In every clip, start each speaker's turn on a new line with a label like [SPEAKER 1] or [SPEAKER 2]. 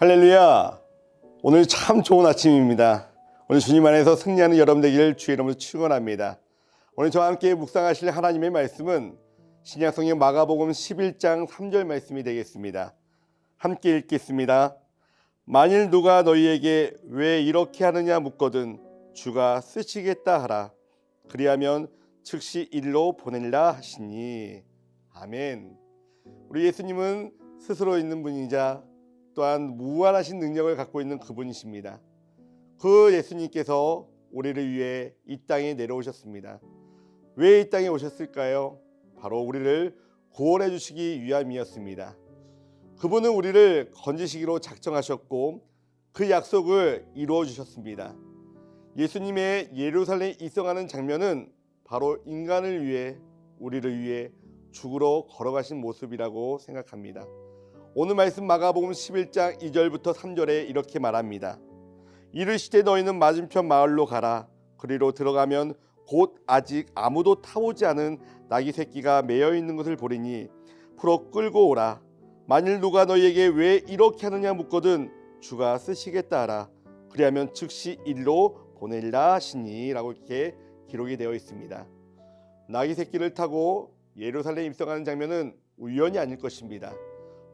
[SPEAKER 1] 할렐루야. 오늘 참 좋은 아침입니다. 오늘 주님 안에서 승리하는 여러분 되기를 주의 이름으로 축원합니다. 오늘 저와 함께 묵상하실 하나님의 말씀은 신약성경 마가복음 11장 3절 말씀이 되겠습니다. 함께 읽겠습니다. 만일 누가 너희에게 왜 이렇게 하느냐 묻거든 주가 쓰시겠다 하라. 그리하면 즉시 일로 보내리라 하시니 아멘. 우리 예수님은 스스로 있는 분이자 또한 무한하신 능력을 갖고 있는 그분이십니다. 그 예수님께서 우리를 위해 이 땅에 내려오셨습니다. 왜 이 땅에 오셨을까요? 바로 우리를 구원해 주시기 위함이었습니다. 그분은 우리를 건지시기로 작정하셨고 그 약속을 이루어 주셨습니다. 예수님의 예루살렘 입성하는 장면은 바로 인간을 위해 우리를 위해 죽으러 걸어가신 모습이라고 생각합니다. 오늘 말씀 마가복음 11장 2절부터 3절에 이렇게 말합니다. 이르시되 너희는 맞은편 마을로 가라. 그리로 들어가면 곧 아직 아무도 타오지 않은 나귀 새끼가 매여 있는 것을 보리니 풀어 끌고 오라. 만일 누가 너희에게 왜 이렇게 하느냐 묻거든 주가 쓰시겠다 하라. 그리하면 즉시 일로 보내리라 하시니라고 이렇게 기록이 되어 있습니다. 나귀 새끼를 타고 예루살렘 입성하는 장면은 우연이 아닐 것입니다.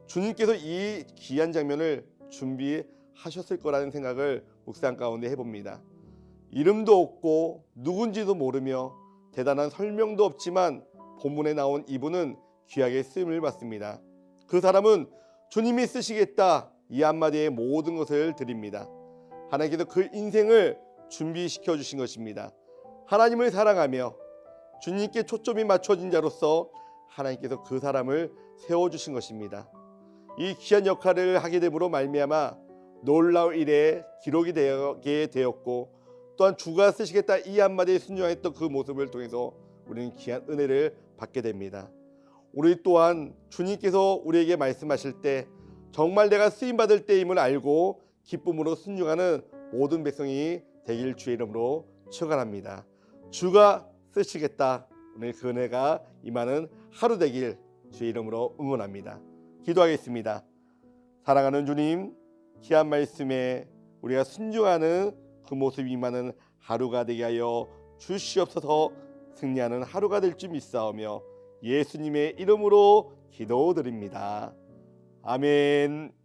[SPEAKER 1] 주님께서 이 귀한 장면을 준비하셨을 거라는 생각을 묵상 가운데 해봅니다. 이름도 없고 누군지도 모르며 대단한 설명도 없지만 본문에 나온 이분은 귀하게 쓰임을 받습니다. 그 사람은 주님이 쓰시겠다 이 한마디에 모든 것을 드립니다. 하나님께서 그 인생을 준비시켜 주신 것입니다. 하나님을 사랑하며 주님께 초점이 맞춰진 자로서 하나님께서 그 사람을 세워 주신 것입니다. 이 귀한 역할을 하게 됨으로 말미암아 놀라운 일에 기록이 되게 되었고 또한 주가 쓰시겠다 이 한마디에 순종했던 그 모습을 통해서 우리는 귀한 은혜를 받게 됩니다. 우리 또한 주님께서 우리에게 말씀하실 때 정말 내가 쓰임 받을 때임을 알고 기쁨으로 순종하는 모든 백성이 되길 주의 이름으로 축원합니다. 주가 쓰시겠다 오늘 그 은혜가 임하는 하루 되길 주의 이름으로 응원합니다. 기도하겠습니다. 사랑하는 주님, 귀한 말씀에 우리가 순종하는 그 모습이 임하는 하루가 되게 하여 주시옵소서 승리하는 하루가 될 줄 믿사오며 예수님의 이름으로 기도드립니다. 아멘.